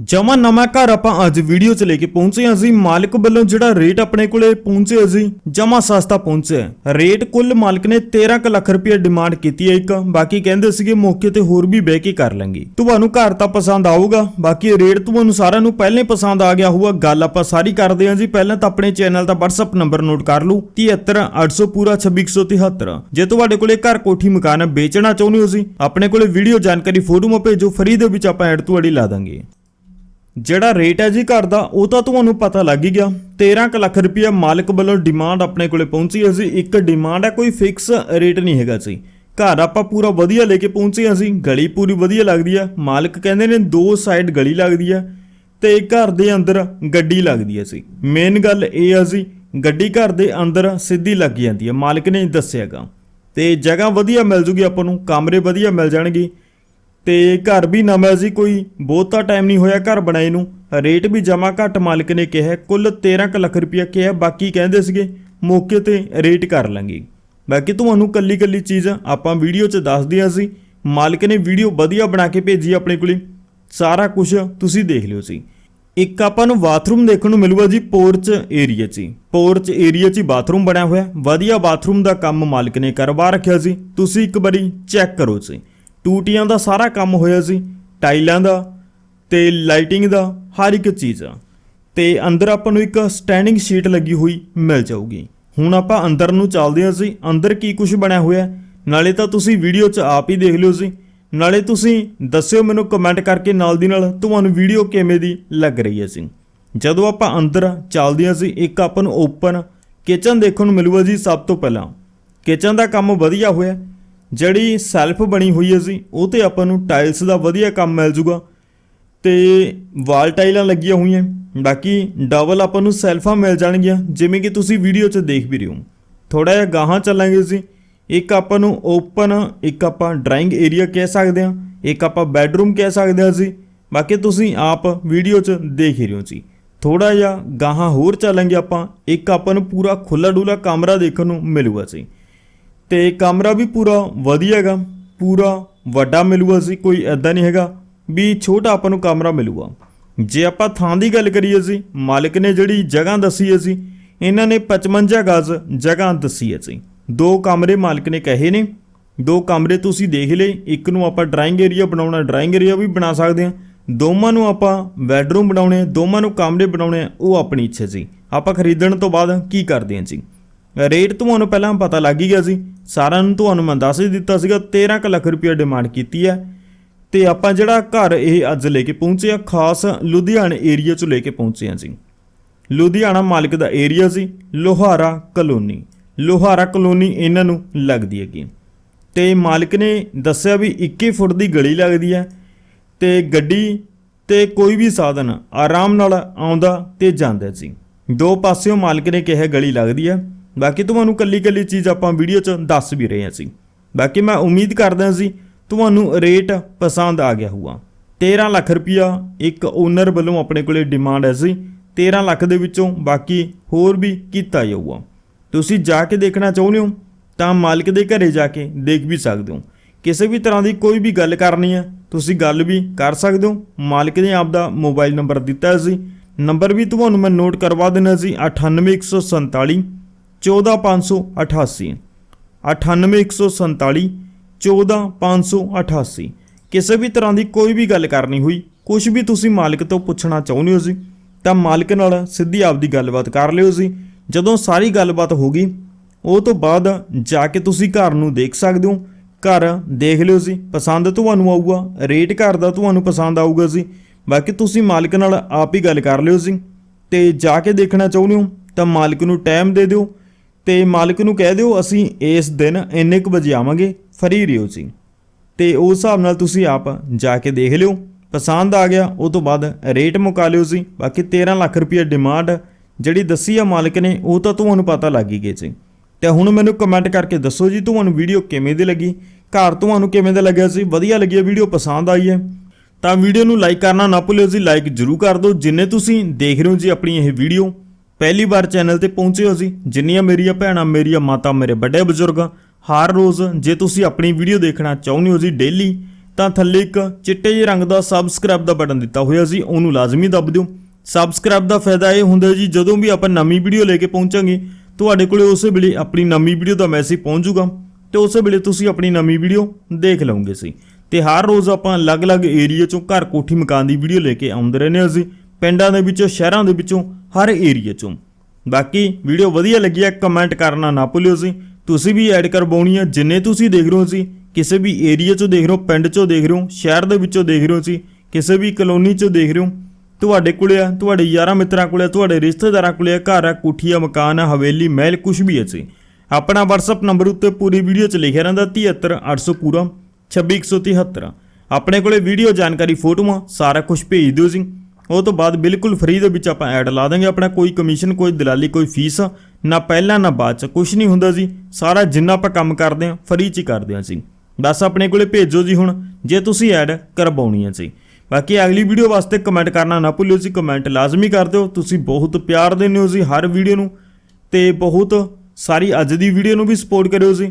ਜਮਾ ਨਵਾਂ ਘਰ ਆਪਾਂ ਅੱਜ ਵੀਡੀਓ ਚ ਲੈ ਕੇ ਪਹੁੰਚੇ ਹਾਂ ਅਸੀਂ ਮਾਲਕ ਵੱਲੋਂ ਜਿਹੜਾ ਰੇਟ ਆਪਣੇ ਕੋਲੇ ਪਹੁੰਚਿਆ ਅਸੀਂ ਜਮਾ ਸਸਤਾ ਪਹੁੰਚਿਆ ਰੇਟ ਕੁੱਲ ਮਾਲਕ ਨੇ 13 ਕੁ ਲੱਖ ਰੁਪਏ ਡਿਮਾਂਡ ਕੀਤੀ ਹੈ ਇੱਕ। ਬਾਕੀ ਕਹਿੰਦੇ ਸੀਗੇ ਮੌਕੇ ਤੇ ਹੋਰ ਵੀ ਬਹਿ ਕੇ ਕਰ ਲਾਂਗੇ। ਤੁਹਾਨੂੰ ਘਰ ਤਾਂ ਪਸੰਦ ਆਊਗਾ, ਬਾਕੀ ਰੇਟ ਤੁਹਾਨੂੰ ਸਾਰਿਆਂ ਨੂੰ ਪਹਿਲਾਂ ਹੀ ਪਸੰਦ ਆ ਗਿਆ ਹੋਊਗਾ। ਗੱਲ ਆਪਾਂ ਸਾਰੀ ਕਰਦੇ ਹਾਂ ਜੀ। ਪਹਿਲਾਂ ਤਾਂ ਆਪਣੇ ਚੈਨਲ ਦਾ WhatsApp ਨੰਬਰ ਨੋਟ ਕਰ ਲਓ 73800 ਪੂਰਾ 2673 ਜੇ ਤੁਹਾਡੇ ਕੋਲੇ ਘਰ ਕੋਠੀ ਮਕਾਨ ਵੇਚਣਾ ਚਾਹੁੰਦੇ ਹੋ ਜੀ, ਆਪਣੇ ਕੋਲੇ ਵੀਡੀਓ ਜਾਣਕਾਰੀ ਫੋਟੋ ਮੇ ਭੇਜੋ। ਫਰੀ ਦੇ ਵਿੱਚ ਆਪਾਂ ਐਡ ਤੁਹਾਡੀ ਲਾ ਦਾਂਗੇ। ਜਿਹੜਾ ਰੇਟ ਹੈ ਜੀ ਘਰ ਦਾ, ਉਹ ਤਾਂ ਤੁਹਾਨੂੰ ਪਤਾ ਲੱਗ ਹੀ ਗਿਆ। 13 ਕੁ ਲੱਖ ਰੁਪਇਆ ਮਾਲਕ ਵੱਲੋਂ ਡਿਮਾਂਡ ਆਪਣੇ ਕੋਲੇ ਪਹੁੰਚੀ ਹੈ ਜੀ। ਇੱਕ ਡਿਮਾਂਡ ਹੈ, ਕੋਈ ਫਿਕਸ ਰੇਟ ਨਹੀਂ ਹੈਗਾ ਜੀ। ਘਰ ਆਪਾਂ ਪੂਰਾ ਵਧੀਆ ਲੈ ਕੇ ਪਹੁੰਚੇ ਹਾਂ ਅਸੀਂ ਗਲੀ ਪੂਰੀ ਵਧੀਆ ਲੱਗਦੀ ਆ ਮਾਲਕ ਕਹਿੰਦੇ ਨੇ ਦੋ ਸਾਈਡ ਗਲੀ ਲੱਗਦੀ ਆ ਤੇ ਘਰ ਦੇ ਅੰਦਰ ਗੱਡੀ ਲੱਗਦੀ ਹੈ ਸੀ ਮੇਨ ਗੱਲ ਇਹ ਆ ਜੀ, ਗੱਡੀ ਘਰ ਦੇ ਅੰਦਰ ਸਿੱਧੀ ਲੱਗ ਜਾਂਦੀ ਹੈ। ਮਾਲਕ ਨੇ ਦੱਸਿਆਗਾ ਤੇ ਜਗ੍ਹਾ ਵਧੀਆ ਮਿਲ ਜੂਗੀ ਆਪਾਂ ਨੂੰ, ਕਮਰੇ ਵਧੀਆ ਮਿਲ ਜਾਣਗੇ। ਤੇ ਘਰ ਵੀ ਨਵਾਂ ਸੀ ਕੋਈ, ਬਹੁਤਾ ਟਾਈਮ ਨਹੀਂ ਹੋਇਆ ਘਰ ਬਣਾਏ ਨੂੰ। ਰੇਟ ਵੀ ਜਮਾ ਘੱਟ ਮਾਲਕ ਨੇ ਕਿਹਾ, ਕੁੱਲ 13 ਕੁ ਲੱਖ ਰੁਪਇਆ ਕਿਹਾ, ਬਾਕੀ ਕਹਿੰਦੇ ਸੀਗੇ, ਮੌਕੇ ਤੇ ਰੇਟ ਕਰ ਲਾਂਗੇ। ਬਾਕੀ ਤੁਹਾਨੂੰ ਕੱਲੀ ਕੱਲੀ ਚੀਜ਼ ਆਪਾਂ ਵੀਡੀਓ 'ਚ ਦੱਸਦੇ ਹਾਂ ਸੀ ਮਾਲਕ ਨੇ ਵੀਡੀਓ ਵਧੀਆ ਬਣਾ ਕੇ ਭੇਜੀ ਆਪਣੇ ਕੋਲੇ। ਸਾਰਾ ਕੁਝ ਤੁਸੀਂ ਦੇਖ ਲਿਓ ਸੀ। ਇੱਕ ਆਪਾਂ ਨੂੰ ਬਾਥਰੂਮ ਦੇਖਣ ਨੂੰ ਮਿਲੂਗਾ ਜੀ, ਪੋਰਚ ਏਰੀਆ 'ਚ ਹੀ। ਪੋਰਚ ਏਰੀਆ 'ਚ ਹੀ ਬਾਥਰੂਮ ਬਣਿਆ ਹੋਇਆ। ਵਧੀਆ ਬਾਥਰੂਮ ਦਾ ਕੰਮ ਮਾਲਕ ਨੇ ਕਰਵਾ ਰੱਖਿਆ ਸੀ। ਤੁਸੀਂ ਇੱਕ ਵਾਰੀ ਚੈੱਕ ਕਰੋ ਜੀ। ਟੂਟੀਆਂ ਦਾ ਸਾਰਾ ਕੰਮ ਹੋਇਆ ਸੀ, ਟਾਈਲਾਂ ਦਾ ਤੇ ਲਾਈਟਿੰਗ ਦਾ, ਹਰ ਇੱਕ ਚੀਜ਼। ਆ ਤੇ ਅੰਦਰ ਆਪਾਂ ਨੂੰ ਇੱਕ ਸਟੈਂਡਿੰਗ ਸ਼ੀਟ ਲੱਗੀ ਹੋਈ ਮਿਲ ਜਾਊਗੀ। ਹੁਣ ਆਪਾਂ ਅੰਦਰ ਨੂੰ ਚੱਲਦੇ ਹਾਂ ਸੀ ਅੰਦਰ ਕੀ ਕੁਝ ਬਣਿਆ ਹੋਇਆ ਨਾਲੇ ਤਾਂ ਤੁਸੀਂ ਵੀਡੀਓ 'ਚ ਆਪ ਹੀ ਦੇਖ ਲਿਓ ਜੀ। ਨਾਲੇ ਤੁਸੀਂ ਦੱਸਿਓ ਮੈਨੂੰ ਕਮੈਂਟ ਕਰਕੇ ਨਾਲ ਦੀ ਨਾਲ ਤੁਹਾਨੂੰ ਵੀਡੀਓ ਕਿਵੇਂ ਦੀ ਲੱਗ ਰਹੀ ਹੈ ਜੀ। ਜਦੋਂ ਆਪਾਂ ਅੰਦਰ ਚੱਲਦੇ ਹਾਂ ਸੀ ਇੱਕ ਆਪਾਂ ਨੂੰ ਓਪਨ ਕਿਚਨ ਦੇਖਣ ਨੂੰ ਮਿਲੂਗਾ ਜੀ ਸਭ ਤੋਂ ਪਹਿਲਾਂ। ਕਿਚਨ ਦਾ ਕੰਮ ਵਧੀਆ ਹੋਇਆ ਜਿਹੜੀ ਸੈਲਫ ਬਣੀ ਹੋਈ ਹੈ ਜੀ, ਉਹ ਤੇ ਆਪਾਂ ਨੂੰ ਟਾਈਲਸ ਦਾ ਵਧੀਆ ਕੰਮ ਮਿਲ ਜੂਗਾ। ਤੇ ਵਾਲ ਟਾਈਲਾਂ ਲੱਗੀਆਂ ਹੋਈਆਂ, ਬਾਕੀ ਡਬਲ ਆਪਾਂ ਨੂੰ ਸੈਲਫਾਂ ਮਿਲ ਜਾਣਗੀਆਂ, ਜਿਵੇਂ ਕਿ ਤੁਸੀਂ ਵੀਡੀਓ 'ਚ ਦੇਖ ਵੀ ਰਹੇ ਹੋ। ਥੋੜਾ ਜਿਹਾ ਗਾਹਾਂ ਚੱਲਾਂਗੇ ਜੀ, ਇੱਕ ਆਪਾਂ ਨੂੰ ਓਪਨ ਇੱਕ ਆਪਾਂ ਡਰਾਇੰਗ ਏਰੀਆ ਕਹਿ ਸਕਦੇ ਹਾਂ, ਇੱਕ ਆਪਾਂ ਬੈੱਡਰੂਮ ਕਹਿ ਸਕਦੇ ਹਾਂ ਜੀ। ਬਾਕੀ ਤੁਸੀਂ ਆਪ ਵੀਡੀਓ 'ਚ ਦੇਖ ਹੀ ਰਹੇ ਹੋ ਜੀ। ਥੋੜਾ ਜਿਹਾ ਗਾਹਾਂ ਹੋਰ ਚੱਲਾਂਗੇ ਆਪਾਂ, ਇੱਕ ਆਪਾਂ ਨੂੰ ਪੂਰਾ ਖੁੱਲਾ ਡੁੱਲਾ ਕਮਰਾ ਦੇਖਣ ਨੂੰ ਮਿਲੂਗਾ ਜੀ। ਤੇ ਕਮਰਾ ਵੀ ਪੂਰਾ ਵਧੀਆ ਹੈਗਾ, ਪੂਰਾ ਵੱਡਾ ਮਿਲੂਗਾ ਸੀ ਕੋਈ ਐਦਾਂ ਨਹੀਂ ਹੈਗਾ ਵੀ ਛੋਟਾ ਆਪਾਂ ਨੂੰ ਕਮਰਾ ਮਿਲੂਗਾ। ਜੇ ਆਪਾਂ ਥਾਂ ਦੀ ਗੱਲ ਕਰੀਏ ਸੀ ਮਾਲਕ ਨੇ ਜਿਹੜੀ ਜਗ੍ਹਾ ਦੱਸੀ ਹੈ ਜੀ ਇਹਨਾਂ ਨੇ 55 ਗਜ਼ ਜਗ੍ਹਾ ਦੱਸੀ ਹੈ ਜੀ ਦੋ ਕਮਰੇ ਮਾਲਕ ਨੇ ਕਹੇ ਨੇ, ਦੋ ਕਮਰੇ ਤੁਸੀਂ ਦੇਖ ਲਏ, ਇੱਕ ਨੂੰ ਆਪਾਂ ਡਰਾਇੰਗ ਏਰੀਆ ਬਣਾਉਣਾ, ਡਰਾਇੰਗ ਏਰੀਆ ਵੀ ਬਣਾ ਸਕਦੇ ਹਾਂ। ਦੋਵਾਂ ਨੂੰ ਆਪਾਂ ਬੈੱਡਰੂਮ ਬਣਾਉਣੇ, ਦੋਵਾਂ ਨੂੰ ਕਮਰੇ ਬਣਾਉਣੇ, ਉਹ ਆਪਣੀ ਇੱਛਾ ਸੀ। ਆਪਾਂ ਖਰੀਦਣ ਤੋਂ ਬਾਅਦ ਕੀ ਕਰਦੇ ਹਾਂ ਜੀ? ਰੇਟ ਤੁਹਾਨੂੰ ਪਹਿਲਾਂ ਪਤਾ ਲੱਗ ਹੀ ਗਿਆ ਸੀ। ਸਾਰਿਆਂ ਨੂੰ ਤੁਹਾਨੂੰ ਮੈਂ ਦੱਸ ਹੀ ਦਿੱਤਾ ਸੀਗਾ 13 ਕੁ ਲੱਖ ਰੁਪਏ ਡਿਮਾਂਡ ਕੀਤੀ ਹੈ। ਤੇ ਆਪਾਂ ਜਿਹੜਾ ਘਰ ਇਹ ਅੱਜ ਲੈ ਕੇ ਪਹੁੰਚੇ ਆ ਖਾਸ ਲੁਧਿਆਣਾ ਏਰੀਆ ਚੋਂ ਲੈ ਕੇ ਪਹੁੰਚੇ ਆ ਜੀ। ਲੁਧਿਆਣਾ ਮਾਲਕ ਦਾ ਏਰੀਆ ਸੀ, ਲੋਹਾਰਾ ਕਲੋਨੀ। ਲੋਹਾਰਾ ਕਲੋਨੀ ਇਹਨਾਂ ਨੂੰ ਲੱਗਦੀ ਹੈਗੀ। ਤੇ ਮਾਲਕ ਨੇ ਦੱਸਿਆ ਵੀ 21 ਫੁੱਟ ਦੀ ਗਲੀ ਲੱਗਦੀ ਹੈ ਤੇ ਗੱਡੀ ਤੇ ਕੋਈ ਵੀ ਸਾਧਨ ਆਰਾਮ ਨਾਲ ਆਉਂਦਾ ਤੇ ਜਾਂਦਾ ਸੀ ਦੋ ਪਾਸਿਓਂ ਮਾਲਕ ਨੇ ਕਿਹਾ ਗਲੀ ਲੱਗਦੀ ਹੈ। ਬਾਕੀ ਤੁਹਾਨੂੰ ਕੱਲੀ ਕੱਲੀ ਚੀਜ਼ ਆਪਾਂ ਵੀਡੀਓ 'ਚ ਦੱਸ ਵੀ ਰਹੇ ਹਾਂ ਸੀ ਬਾਕੀ ਮੈਂ ਉਮੀਦ ਕਰਦਾ ਸੀ ਤੁਹਾਨੂੰ ਰੇਟ ਪਸੰਦ ਆ ਗਿਆ ਹੋਊਗਾ। 13 ਲੱਖ ਰੁਪਇਆ ਇੱਕ ਓਨਰ ਵੱਲੋਂ ਆਪਣੇ ਕੋਲੇ ਡਿਮਾਂਡ ਹੈ ਸੀ 13 ਲੱਖ ਦੇ ਵਿੱਚੋਂ ਬਾਕੀ ਹੋਰ ਵੀ ਕੀਤਾ ਜਾਊਗਾ। ਤੁਸੀਂ ਜਾ ਕੇ ਦੇਖਣਾ ਚਾਹੁੰਦੇ ਹੋ, ਤਾਂ ਮਾਲਕ ਦੇ ਘਰੇ ਜਾ ਕੇ ਦੇਖ ਵੀ ਸਕਦੇ ਹੋ। ਕਿਸੇ ਵੀ ਤਰ੍ਹਾਂ ਦੀ ਕੋਈ ਵੀ ਗੱਲ ਕਰਨੀ ਹੈ, ਤੁਸੀਂ ਗੱਲ ਵੀ ਕਰ ਸਕਦੇ ਹੋ। ਮਾਲਕ ਨੇ ਆਪਦਾ ਮੋਬਾਈਲ ਨੰਬਰ ਦਿੱਤਾ ਸੀ ਨੰਬਰ ਵੀ ਤੁਹਾਨੂੰ ਮੈਂ ਨੋਟ ਕਰਵਾ ਦੇਣਾ ਸੀ 98147 14588 98147 14588 ਕਿਸੇ ਵੀ ਤਰ੍ਹਾਂ ਦੀ ਕੋਈ ਵੀ ਗੱਲ ਕਰਨੀ ਹੋਈ ਕੁਝ ਵੀ ਤੁਸੀਂ ਮਾਲਕ ਤੋਂ ਪੁੱਛਣਾ ਚਾਹੁੰਦੇ ਹੋ ਜੀ, ਤਾਂ ਮਾਲਕ ਨਾਲ ਸਿੱਧੀ ਆਪਦੀ ਗੱਲਬਾਤ ਕਰ ਲਿਓ ਜੀ। ਜਦੋਂ ਸਾਰੀ ਗੱਲਬਾਤ ਹੋ ਗਈ, ਉਹ ਤੋਂ ਬਾਅਦ ਜਾ ਕੇ ਤੁਸੀਂ ਘਰ ਨੂੰ ਦੇਖ ਸਕਦੇ ਹੋ। ਘਰ ਦੇਖ ਲਿਓ ਜੀ, ਪਸੰਦ ਤੁਹਾਨੂੰ ਆਊਗਾ, ਰੇਟ ਘਰ ਦਾ ਤੁਹਾਨੂੰ ਪਸੰਦ ਆਊਗਾ ਜੀ। ਬਾਕੀ ਤੁਸੀਂ ਮਾਲਕ ਨਾਲ ਆਪ ਹੀ ਗੱਲ ਕਰ ਲਿਓ ਜੀ। ਤੇ ਜਾ ਕੇ ਦੇਖਣਾ ਚਾਹੁੰਦੇ ਹੋ, ਤਾਂ ਮਾਲਕ ਨੂੰ ਟਾਈਮ ਦੇ ਦਿਓ। ਤੇ ਮਾਲਕ ਨੂੰ ਕਹਿ ਦਿਓ, ਅਸੀਂ ਇਸ ਦਿਨ ਇੰਨੇ ਕੁ ਵਜੇ ਆਵਾਂਗੇ, ਫਰੀ ਰਿਓ ਜੀ ਤੇ ਉਸ ਹਿਸਾਬ ਨਾਲ ਤੁਸੀਂ ਆਪ ਜਾ ਕੇ ਦੇਖ ਲਿਓ। ਪਸੰਦ ਆ ਗਿਆ, ਉਹ ਤੋਂ ਬਾਅਦ ਰੇਟ ਮੁਕਾ ਲਿਓ ਜੀ ਬਾਕੀ 13 ਲੱਖ ਰੁਪਏ ਡਿਮਾਂਡ ਜਿਹੜੀ ਦੱਸੀ ਆ ਮਾਲਕ ਨੇ, ਉਹ ਤਾਂ ਤੁਹਾਨੂੰ ਪਤਾ ਲੱਗ ਹੀ ਗਈ ਜੀ ਤੇ ਹੁਣ ਮੈਨੂੰ ਕਮੈਂਟ ਕਰਕੇ ਦੱਸੋ ਜੀ, ਤੁਹਾਨੂੰ ਵੀਡੀਓ ਕਿਵੇਂ ਦੀ ਲੱਗੀ? ਘਰ ਤੁਹਾਨੂੰ ਕਿਵੇਂ ਦਾ ਲੱਗਿਆ ਸੀ? ਵਧੀਆ ਲੱਗੀ ਹੈ ਵੀਡੀਓ, ਪਸੰਦ ਆਈ ਹੈ? ਤਾਂ ਵੀਡੀਓ ਨੂੰ ਲਾਈਕ ਕਰਨਾ ਨਾ ਭੁੱਲਿਓ ਜੀ ਲਾਈਕ ਜਰੂਰ ਕਰ ਦਿਓ। ਜਿੰਨੇ ਤੁਸੀਂ ਦੇਖ ਰਹੇ ਹੋ ਜੀ ਆਪਣੀ ਇਹ ਵੀਡੀਓ ਪਹਿਲੀ ਵਾਰ ਚੈਨਲ ਤੇ ਪਹੁੰਚੇ ਹੋ ਜੀ। ਜਿੰਨੀਆਂ ਮੇਰੀਆਂ ਭੈਣਾਂ, ਮੇਰੀਆਂ ਮਾਤਾ, ਮੇਰੇ ਵੱਡੇ ਬਜ਼ੁਰਗ, ਹਰ ਰੋਜ਼ ਜੇ ਤੁਸੀਂ ਆਪਣੀ ਵੀਡੀਓ ਦੇਖਣਾ ਚਾਹੁੰਦੇ ਹੋ ਜੀ ਡੇਲੀ ਤਾਂ ਥੱਲੇ ਇੱਕ ਚਿੱਟੇ ਜਿਹੇ ਰੰਗ ਦਾ ਸਬਸਕ੍ਰਾਈਬ ਦਾ ਬਟਨ ਦਿੱਤਾ ਹੋਇਆ ਸੀ ਉਹਨੂੰ ਲਾਜ਼ਮੀ ਦੱਬ ਦਿਓ। ਸਬਸਕ੍ਰਾਈਬ ਦਾ ਫਾਇਦਾ ਇਹ ਹੁੰਦਾ ਜੀ, ਜਦੋਂ ਵੀ ਆਪਾਂ ਨਵੀਂ ਵੀਡੀਓ ਲੈ ਕੇ ਪਹੁੰਚਾਂਗੇ, ਤੁਹਾਡੇ ਕੋਲੇ ਉਸੇ ਵੇਲੇ ਆਪਣੀ ਨਵੀਂ ਵੀਡੀਓ ਦਾ ਮੈਸੇਜ ਪਹੁੰਚੂਗਾ ਜਾਊਗਾ ਤੇ ਉਸੇ ਵੇਲੇ ਤੁਸੀਂ ਆਪਣੀ ਨਵੀਂ ਵੀਡੀਓ ਦੇਖ ਲਓਗੇ ਸੀ ਤੇ ਹਰ ਰੋਜ਼ ਆਪਾਂ ਅਲੱਗ-ਅਲੱਗ ਏਰੀਆ ਚੋਂ ਘਰ ਕੋਠੀ ਮਕਾਨ ਦੀ ਵੀਡੀਓ ਲੈ ਕੇ ਆਉਂਦੇ ਰਹਿੰਦੇ ਹਾਂ ਅਸੀਂ ਪਿੰਡਾਂ ਦੇ ਵਿੱਚੋਂ, ਸ਼ਹਿਰਾਂ ਦੇ ਵਿੱਚੋਂ, ਹਰ ਏਰੀਆ ਚੋਂ। ਬਾਕੀ ਵੀਡੀਓ ਵਧੀਆ ਲੱਗੀ ਹੈ ਕਮੈਂਟ ਕਰਨਾ ਨਾ ਭੁੱਲਿਓ ਜੀ। ਤੁਸੀਂ ਵੀ ਐਡ ਕਰਵਾਉਣੀ ਹੈ, ਜਿੰਨੇ ਤੁਸੀਂ ਦੇਖ ਰਹੇ ਹੋ ਜੀ। ਕਿਸੇ ਵੀ ਏਰੀਆ ਚੋਂ ਦੇਖ ਰਹੇ ਹੋ, ਪਿੰਡ ਚੋਂ ਦੇਖ ਰਹੇ ਹੋ, ਸ਼ਹਿਰ ਦੇ ਵਿੱਚੋਂ ਦੇਖ ਰਹੇ ਹੋ ਸੀ ਕਿਸੇ ਵੀ ਕਲੋਨੀ ਚੋਂ ਦੇਖ ਰਹੇ ਹੋ, ਤੁਹਾਡੇ ਕੋਲੇ ਆ, ਤੁਹਾਡੇ ਯਾਰਾਂ ਮਿੱਤਰਾਂ ਕੋਲੇ ਆ, ਤੁਹਾਡੇ ਰਿਸ਼ਤੇਦਾਰਾਂ ਕੋਲੇ ਆ, ਘਰ ਆ, ਕੋਠੀ ਆ, ਮਕਾਨ ਆ, ਹਵੇਲੀ, ਮਹਿਲ ਕੁਝ ਵੀ ਹੈ ਜੀ। ਆਪਣਾ WhatsApp ਨੰਬਰ ਉੱਤੇ ਪੂਰੀ ਵੀਡੀਓ 'ਚ ਲਿਖਿਆ ਰਹਿੰਦਾ 73800 ਪੂਰਾ 26173 ਆਪਣੇ ਕੋਲੇ ਵੀਡੀਓ ਜਾਣਕਾਰੀ, ਫੋਟੋਆਂ, ਸਾਰਾ ਕੁਝ ਭੇਜ ਦਿਓ ਜੀ। ਉਹ ਤੋਂ ਬਾਅਦ ਬਿਲਕੁਲ ਫ੍ਰੀ ਦੇ ਵਿੱਚ ਆਪਾਂ ਐਡ ਲਾ ਦਾਂਗੇ ਆਪਣਾ, ਕੋਈ ਕਮਿਸ਼ਨ ਕੋਈ ਦਲਾਲੀ, ਕੋਈ ਫੀਸ ਨਾ ਪਹਿਲਾਂ, ਨਾ ਬਾਅਦ ਚ ਕੁਝ ਨਹੀਂ ਹੁੰਦਾ ਜੀ। ਸਾਰਾ ਜਿੰਨਾ ਆਪਾਂ ਕੰਮ ਕਰਦੇ ਹਾਂ ਫ੍ਰੀ ਚ ਹੀ ਕਰਦੇ ਹਾਂ ਜੀ। ਬਸ ਆਪਣੇ ਕੋਲੇ ਭੇਜੋ ਜੀ ਹੁਣ, ਜੇ ਤੁਸੀਂ ਐਡ ਕਰਵਾਉਣੀ ਹੈ ਜੀ। ਬਾਕੀ ਅਗਲੀ ਵੀਡੀਓ ਵਾਸਤੇ ਕਮੈਂਟ ਕਰਨਾ ਨਾ ਭੁੱਲਿਓ ਜੀ ਕਮੈਂਟ ਲਾਜ਼ਮੀ ਕਰ ਦਿਓ। ਤੁਸੀਂ ਬਹੁਤ ਪਿਆਰ ਦਿੰਦੇ ਹੋ ਜੀ ਹਰ ਵੀਡੀਓ ਨੂੰ ਤੇ ਬਹੁਤ ਸਾਰੀ ਅੱਜ ਦੀ ਵੀਡੀਓ ਨੂੰ ਵੀ ਸਪੋਰਟ ਕਰਿਓ ਜੀ।